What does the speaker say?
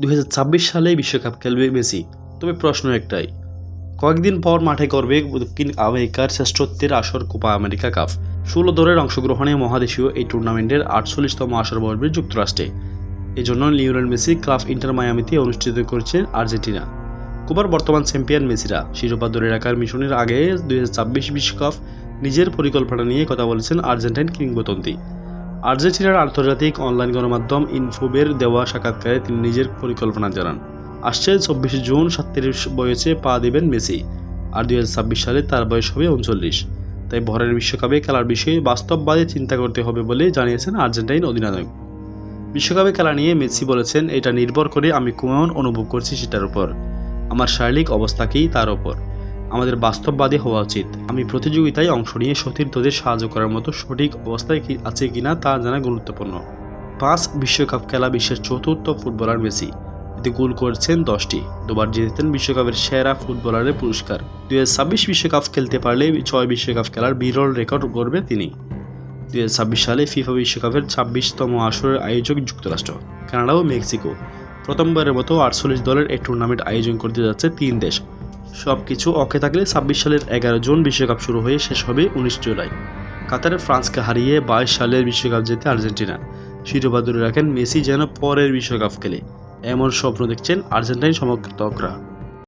দু হাজার ছাব্বিশ সালে বিশ্বকাপ খেলবে মেসি। তবে প্রশ্ন একটাই, কয়েকদিন পর মাঠে করবে দক্ষিণ আমেরিকার শ্রেষ্ঠত্বের আসর কোপা আমেরিকা কাপ। ষোলো দলের অংশগ্রহণে মহাদেশীয় এই টুর্নামেন্টের আটচল্লিশতম আসর বসবে যুক্তরাষ্ট্রে। এজন্য লিওনেল মেসি ক্লাব ইন্টার মায়ামিতে অনুষ্ঠিত করেছেন আর্জেন্টিনা। কোপার বর্তমান চ্যাম্পিয়ন মেসিরা শিরোপা ধরে রাখার মিশনের আগে দুই বিশ্বকাপ নিজের পরিকল্পনা নিয়ে কথা বলেছেন আর্জেন্টাইন কিংবদন্তি। আর্জেন্টিনার আন্তর্জাতিক অনলাইন গণমাধ্যম ইনফোবের দেওয়া সাক্ষাৎকারে তিনি নিজের পরিকল্পনা জানান। আসছে চব্বিশে জুন, সাতত্রিশ বয়সে পা দেবেন মেসি আর দুই হাজার ছাব্বিশ সালে তার বয়স হবে উনচল্লিশ। তাই ভরের বিশ্বকাপে খেলার বিষয়ে বাস্তববাদে চিন্তা করতে হবে বলে জানিয়েছেন আর্জেন্টাইন অধিনায়ক। বিশ্বকাপে খেলা নিয়ে মেসি বলেছেন, এটা নির্ভর করে আমি কেমন অনুভব করছি সেটার উপর। আমার শারীরিক অবস্থাকেই তার ওপর আমাদের বাস্তববাদী হওয়া উচিত। আমি প্রতিযোগিতায় অংশ নিয়ে সতীর্থদের সাহায্য করার মতো সঠিক অবস্থায় আছে কিনা তা জানা গুরুত্বপূর্ণ। পাঁচ বিশ্বকাপ খেলা বিশ্বের চতুর্থ ফুটবলার মেসি, এতে গোল করেছেন দশটি। দুবার জিতেছেন বিশ্বকাপের সেরা ফুটবলারের পুরস্কার। দুই বিশ্বকাপ খেলতে পারলে ছয় বিশ্বকাপ খেলার বিরল রেকর্ড গড়বে তিনি। দুই ছাব্বিশ সালে ফিফা বিশ্বকাপের ছাব্বিশতম আসরের আয়োজক যুক্তরাষ্ট্র, কানাডা ও মেক্সিকো। প্রথমবারের মতো আটচল্লিশ দলের এই টুর্নামেন্ট আয়োজন করতে যাচ্ছে তিন দেশ। সব কিছু অকে থাকলে ছাব্বিশ সালের এগারো জুন বিশ্বকাপ শুরু হয়ে শেষ হবে উনিশ জুলাই। কাতারে ফ্রান্সকে হারিয়ে বাইশ সালের বিশ্বকাপ জেতে আর্জেন্টিনা। শিরোপা ধরে রাখেন মেসি যেন পরের বিশ্বকাপ খেলে। এমন স্বপ্ন দেখছেন আর্জেন্টাইন সমর্থকরা।